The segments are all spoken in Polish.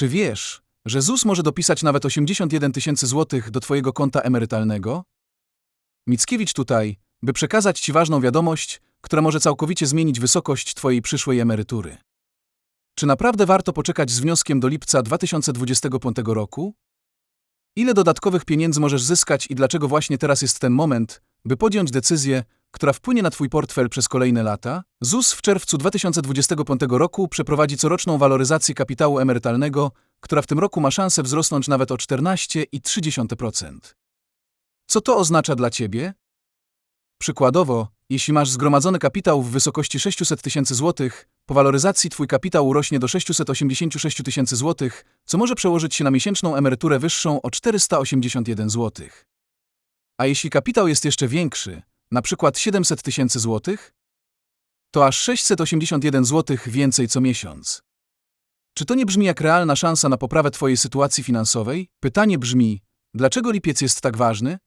Czy wiesz, że ZUS może dopisać nawet 81 tysięcy złotych do Twojego konta emerytalnego? Mickiewicz tutaj, by przekazać Ci ważną wiadomość, która może całkowicie zmienić wysokość Twojej przyszłej emerytury. Czy naprawdę warto poczekać z wnioskiem do lipca 2025 roku? Ile dodatkowych pieniędzy możesz zyskać i dlaczego właśnie teraz jest ten moment, by podjąć decyzję, która wpłynie na Twój portfel przez kolejne lata? ZUS w czerwcu 2025 roku przeprowadzi coroczną waloryzację kapitału emerytalnego, która w tym roku ma szansę wzrosnąć nawet o 14,3%. Co to oznacza dla Ciebie? Przykładowo, jeśli masz zgromadzony kapitał w wysokości 600 tysięcy złotych, po waloryzacji Twój kapitał urośnie do 686 tysięcy złotych, co może przełożyć się na miesięczną emeryturę wyższą o 481 złotych. A jeśli kapitał jest jeszcze większy, na przykład 700 tysięcy złotych, to aż 681 złotych więcej co miesiąc. Czy to nie brzmi jak realna szansa na poprawę Twojej sytuacji finansowej? Pytanie brzmi, dlaczego lipiec jest tak ważny?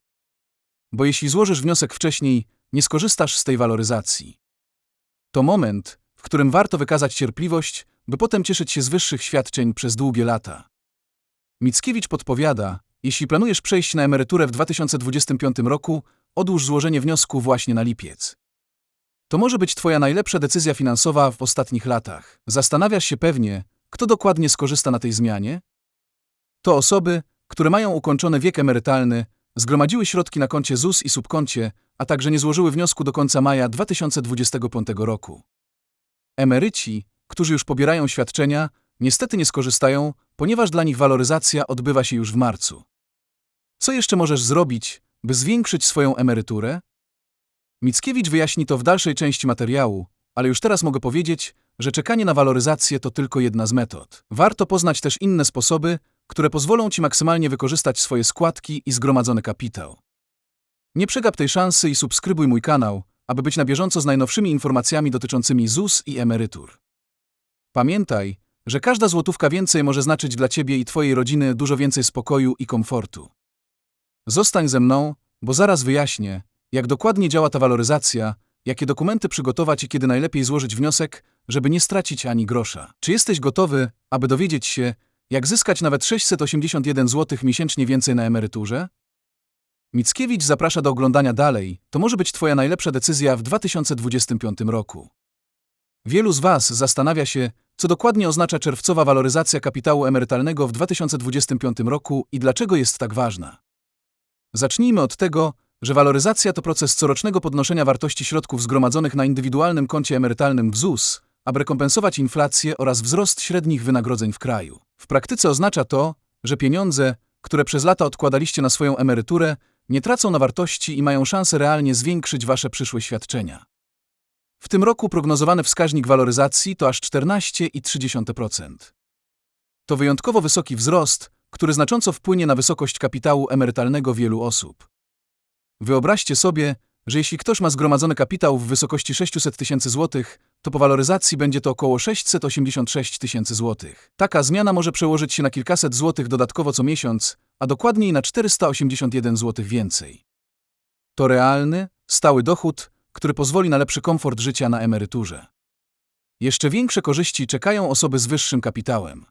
Bo jeśli złożysz wniosek wcześniej, nie skorzystasz z tej waloryzacji. To moment, w którym warto wykazać cierpliwość, by potem cieszyć się z wyższych świadczeń przez długie lata. Mickiewicz podpowiada, jeśli planujesz przejść na emeryturę w 2025 roku, odłóż złożenie wniosku właśnie na lipiec. To może być Twoja najlepsza decyzja finansowa w ostatnich latach. Zastanawiasz się pewnie, kto dokładnie skorzysta na tej zmianie? To osoby, które mają ukończony wiek emerytalny, zgromadziły środki na koncie ZUS i subkoncie, a także nie złożyły wniosku do końca maja 2025 roku. Emeryci, którzy już pobierają świadczenia, niestety nie skorzystają, ponieważ dla nich waloryzacja odbywa się już w marcu. Co jeszcze możesz zrobić, by zwiększyć swoją emeryturę? Mickiewicz wyjaśni to w dalszej części materiału, ale już teraz mogę powiedzieć, że czekanie na waloryzację to tylko jedna z metod. Warto poznać też inne sposoby, które pozwolą Ci maksymalnie wykorzystać swoje składki i zgromadzony kapitał. Nie przegap tej szansy i subskrybuj mój kanał, aby być na bieżąco z najnowszymi informacjami dotyczącymi ZUS i emerytur. Pamiętaj, że każda złotówka więcej może znaczyć dla Ciebie i Twojej rodziny dużo więcej spokoju i komfortu. Zostań ze mną, bo zaraz wyjaśnię, jak dokładnie działa ta waloryzacja, jakie dokumenty przygotować i kiedy najlepiej złożyć wniosek, żeby nie stracić ani grosza. Czy jesteś gotowy, aby dowiedzieć się, jak zyskać nawet 681 zł miesięcznie więcej na emeryturze? Mickiewicz zaprasza do oglądania dalej, to może być Twoja najlepsza decyzja w 2025 roku. Wielu z Was zastanawia się, co dokładnie oznacza czerwcowa waloryzacja kapitału emerytalnego w 2025 roku i dlaczego jest tak ważna. Zacznijmy od tego, że waloryzacja to proces corocznego podnoszenia wartości środków zgromadzonych na indywidualnym koncie emerytalnym w ZUS, aby rekompensować inflację oraz wzrost średnich wynagrodzeń w kraju. W praktyce oznacza to, że pieniądze, które przez lata odkładaliście na swoją emeryturę, nie tracą na wartości i mają szansę realnie zwiększyć wasze przyszłe świadczenia. W tym roku prognozowany wskaźnik waloryzacji to aż 14,3%. To wyjątkowo wysoki wzrost, który znacząco wpłynie na wysokość kapitału emerytalnego wielu osób. Wyobraźcie sobie, że jeśli ktoś ma zgromadzony kapitał w wysokości 600 tysięcy złotych, to po waloryzacji będzie to około 686 tysięcy złotych. Taka zmiana może przełożyć się na kilkaset złotych dodatkowo co miesiąc, a dokładniej na 481 złotych więcej. To realny, stały dochód, który pozwoli na lepszy komfort życia na emeryturze. Jeszcze większe korzyści czekają osoby z wyższym kapitałem.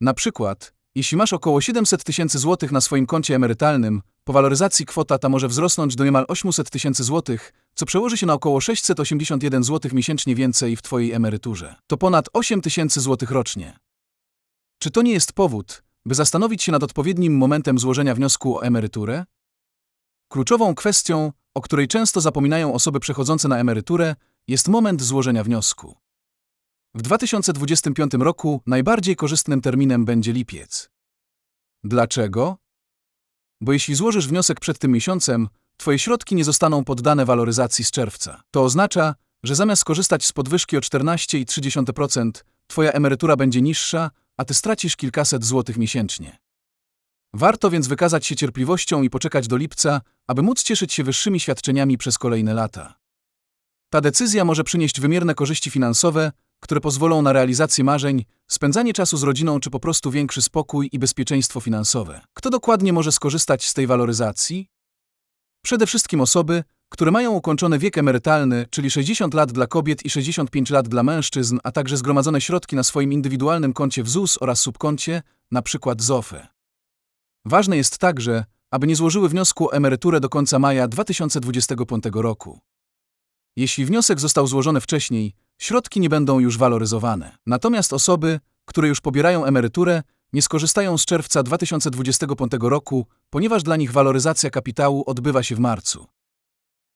Na przykład, jeśli masz około 700 tysięcy złotych na swoim koncie emerytalnym, po waloryzacji kwota ta może wzrosnąć do niemal 800 tysięcy złotych, co przełoży się na około 681 złotych miesięcznie więcej w Twojej emeryturze. To ponad 8 tysięcy złotych rocznie. Czy to nie jest powód, by zastanowić się nad odpowiednim momentem złożenia wniosku o emeryturę? Kluczową kwestią, o której często zapominają osoby przechodzące na emeryturę, jest moment złożenia wniosku. W 2025 roku najbardziej korzystnym terminem będzie lipiec. Dlaczego? Bo jeśli złożysz wniosek przed tym miesiącem, Twoje środki nie zostaną poddane waloryzacji z czerwca. To oznacza, że zamiast skorzystać z podwyżki o 14,3%, Twoja emerytura będzie niższa, a Ty stracisz kilkaset złotych miesięcznie. Warto więc wykazać się cierpliwością i poczekać do lipca, aby móc cieszyć się wyższymi świadczeniami przez kolejne lata. Ta decyzja może przynieść wymierne korzyści finansowe, które pozwolą na realizację marzeń, spędzanie czasu z rodziną czy po prostu większy spokój i bezpieczeństwo finansowe. Kto dokładnie może skorzystać z tej waloryzacji? Przede wszystkim osoby, które mają ukończony wiek emerytalny, czyli 60 lat dla kobiet i 65 lat dla mężczyzn, a także zgromadzone środki na swoim indywidualnym koncie w ZUS oraz subkoncie, np. ZOFE. Ważne jest także, aby nie złożyły wniosku o emeryturę do końca maja 2025 roku. Jeśli wniosek został złożony wcześniej, środki nie będą już waloryzowane. Natomiast osoby, które już pobierają emeryturę, nie skorzystają z czerwca 2025 roku, ponieważ dla nich waloryzacja kapitału odbywa się w marcu.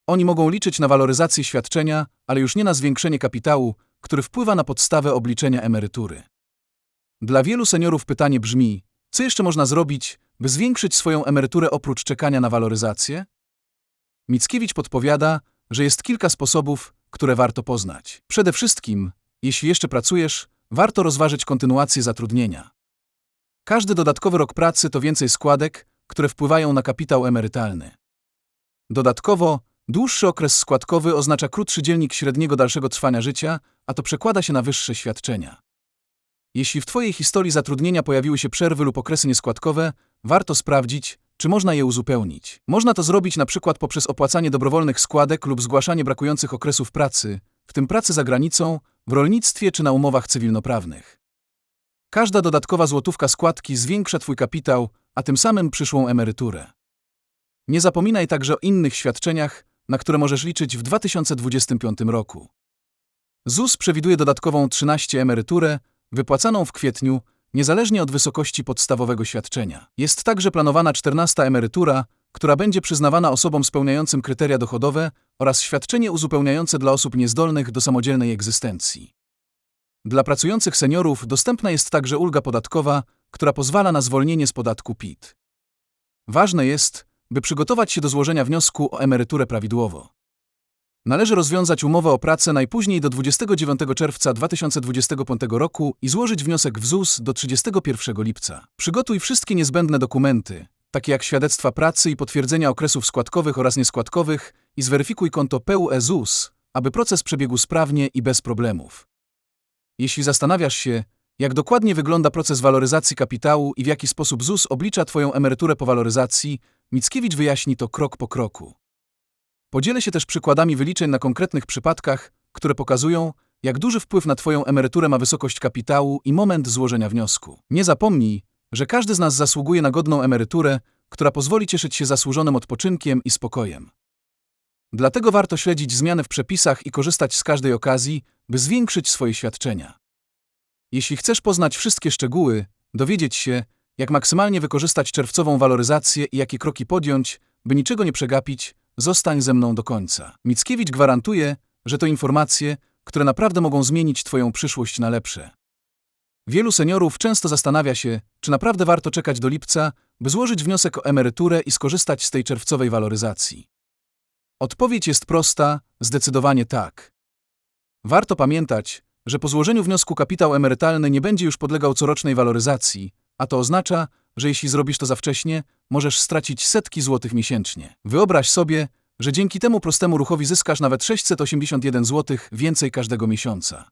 Oni mogą liczyć na waloryzację świadczenia, ale już nie na zwiększenie kapitału, który wpływa na podstawę obliczenia emerytury. Dla wielu seniorów pytanie brzmi: co jeszcze można zrobić, by zwiększyć swoją emeryturę oprócz czekania na waloryzację? Mickiewicz podpowiada, że jest kilka sposobów, które warto poznać. Przede wszystkim, jeśli jeszcze pracujesz, warto rozważyć kontynuację zatrudnienia. Każdy dodatkowy rok pracy to więcej składek, które wpływają na kapitał emerytalny. Dodatkowo, dłuższy okres składkowy oznacza krótszy dzielnik średniego dalszego trwania życia, a to przekłada się na wyższe świadczenia. Jeśli w Twojej historii zatrudnienia pojawiły się przerwy lub okresy nieskładkowe, warto sprawdzić, czy można je uzupełnić. Można to zrobić na przykład poprzez opłacanie dobrowolnych składek lub zgłaszanie brakujących okresów pracy, w tym pracy za granicą, w rolnictwie czy na umowach cywilnoprawnych. Każda dodatkowa złotówka składki zwiększa Twój kapitał, a tym samym przyszłą emeryturę. Nie zapominaj także o innych świadczeniach, na które możesz liczyć w 2025 roku. ZUS przewiduje dodatkową 13 emeryturę, wypłacaną w kwietniu, niezależnie od wysokości podstawowego świadczenia. Jest także planowana 14 emerytura, która będzie przyznawana osobom spełniającym kryteria dochodowe oraz świadczenie uzupełniające dla osób niezdolnych do samodzielnej egzystencji. Dla pracujących seniorów dostępna jest także ulga podatkowa, która pozwala na zwolnienie z podatku PIT. Ważne jest, by przygotować się do złożenia wniosku o emeryturę prawidłowo. Należy rozwiązać umowę o pracę najpóźniej do 29 czerwca 2025 roku i złożyć wniosek w ZUS do 31 lipca. Przygotuj wszystkie niezbędne dokumenty, takie jak świadectwa pracy i potwierdzenia okresów składkowych oraz nieskładkowych i zweryfikuj konto PUE ZUS, aby proces przebiegł sprawnie i bez problemów. Jeśli zastanawiasz się, jak dokładnie wygląda proces waloryzacji kapitału i w jaki sposób ZUS oblicza Twoją emeryturę po waloryzacji, Mickiewicz wyjaśni to krok po kroku. Podzielę się też przykładami wyliczeń na konkretnych przypadkach, które pokazują, jak duży wpływ na Twoją emeryturę ma wysokość kapitału i moment złożenia wniosku. Nie zapomnij, że każdy z nas zasługuje na godną emeryturę, która pozwoli cieszyć się zasłużonym odpoczynkiem i spokojem. Dlatego warto śledzić zmiany w przepisach i korzystać z każdej okazji, by zwiększyć swoje świadczenia. Jeśli chcesz poznać wszystkie szczegóły, dowiedzieć się, jak maksymalnie wykorzystać czerwcową waloryzację i jakie kroki podjąć, by niczego nie przegapić, zostań ze mną do końca. Mickiewicz gwarantuje, że to informacje, które naprawdę mogą zmienić Twoją przyszłość na lepsze. Wielu seniorów często zastanawia się, czy naprawdę warto czekać do lipca, by złożyć wniosek o emeryturę i skorzystać z tej czerwcowej waloryzacji. Odpowiedź jest prosta, zdecydowanie tak. Warto pamiętać, że po złożeniu wniosku kapitał emerytalny nie będzie już podlegał corocznej waloryzacji, a to oznacza, że jeśli zrobisz to za wcześnie, możesz stracić setki złotych miesięcznie. Wyobraź sobie, że dzięki temu prostemu ruchowi zyskasz nawet 681 zł więcej każdego miesiąca.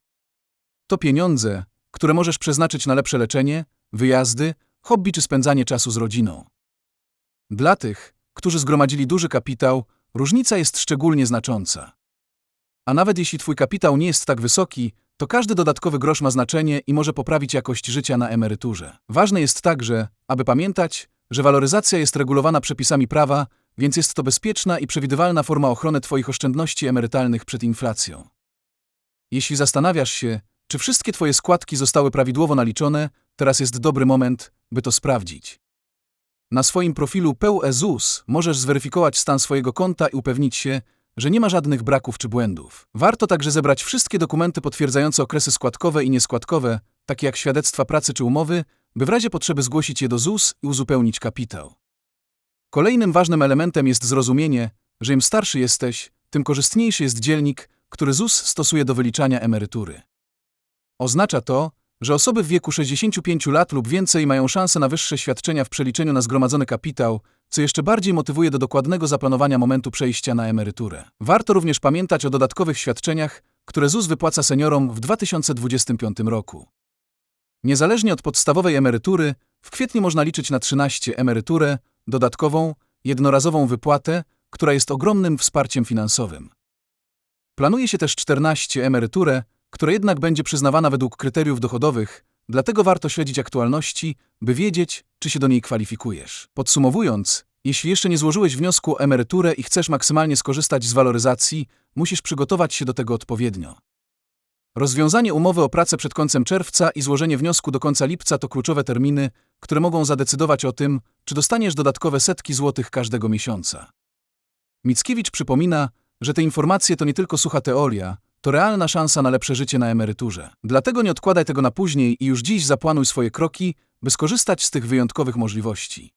To pieniądze, które możesz przeznaczyć na lepsze leczenie, wyjazdy, hobby czy spędzanie czasu z rodziną. Dla tych, którzy zgromadzili duży kapitał, różnica jest szczególnie znacząca. A nawet jeśli Twój kapitał nie jest tak wysoki, to każdy dodatkowy grosz ma znaczenie i może poprawić jakość życia na emeryturze. Ważne jest także, aby pamiętać, że waloryzacja jest regulowana przepisami prawa, więc jest to bezpieczna i przewidywalna forma ochrony Twoich oszczędności emerytalnych przed inflacją. Jeśli zastanawiasz się, czy wszystkie Twoje składki zostały prawidłowo naliczone, teraz jest dobry moment, by to sprawdzić. Na swoim profilu PUE-ZUS możesz zweryfikować stan swojego konta i upewnić się, że nie ma żadnych braków czy błędów. Warto także zebrać wszystkie dokumenty potwierdzające okresy składkowe i nieskładkowe, takie jak świadectwa pracy czy umowy, by w razie potrzeby zgłosić je do ZUS i uzupełnić kapitał. Kolejnym ważnym elementem jest zrozumienie, że im starszy jesteś, tym korzystniejszy jest dzielnik, który ZUS stosuje do wyliczania emerytury. Oznacza to, że osoby w wieku 65 lat lub więcej mają szansę na wyższe świadczenia w przeliczeniu na zgromadzony kapitał, co jeszcze bardziej motywuje do dokładnego zaplanowania momentu przejścia na emeryturę. Warto również pamiętać o dodatkowych świadczeniach, które ZUS wypłaca seniorom w 2025 roku. Niezależnie od podstawowej emerytury, w kwietniu można liczyć na 13 emeryturę, dodatkową, jednorazową wypłatę, która jest ogromnym wsparciem finansowym. Planuje się też 14 emeryturę, która jednak będzie przyznawana według kryteriów dochodowych, dlatego warto śledzić aktualności, by wiedzieć, czy się do niej kwalifikujesz. Podsumowując, jeśli jeszcze nie złożyłeś wniosku o emeryturę i chcesz maksymalnie skorzystać z waloryzacji, musisz przygotować się do tego odpowiednio. Rozwiązanie umowy o pracę przed końcem czerwca i złożenie wniosku do końca lipca to kluczowe terminy, które mogą zadecydować o tym, czy dostaniesz dodatkowe setki złotych każdego miesiąca. Mickiewicz przypomina, że te informacje to nie tylko sucha teoria, to realna szansa na lepsze życie na emeryturze. Dlatego nie odkładaj tego na później i już dziś zaplanuj swoje kroki, by skorzystać z tych wyjątkowych możliwości.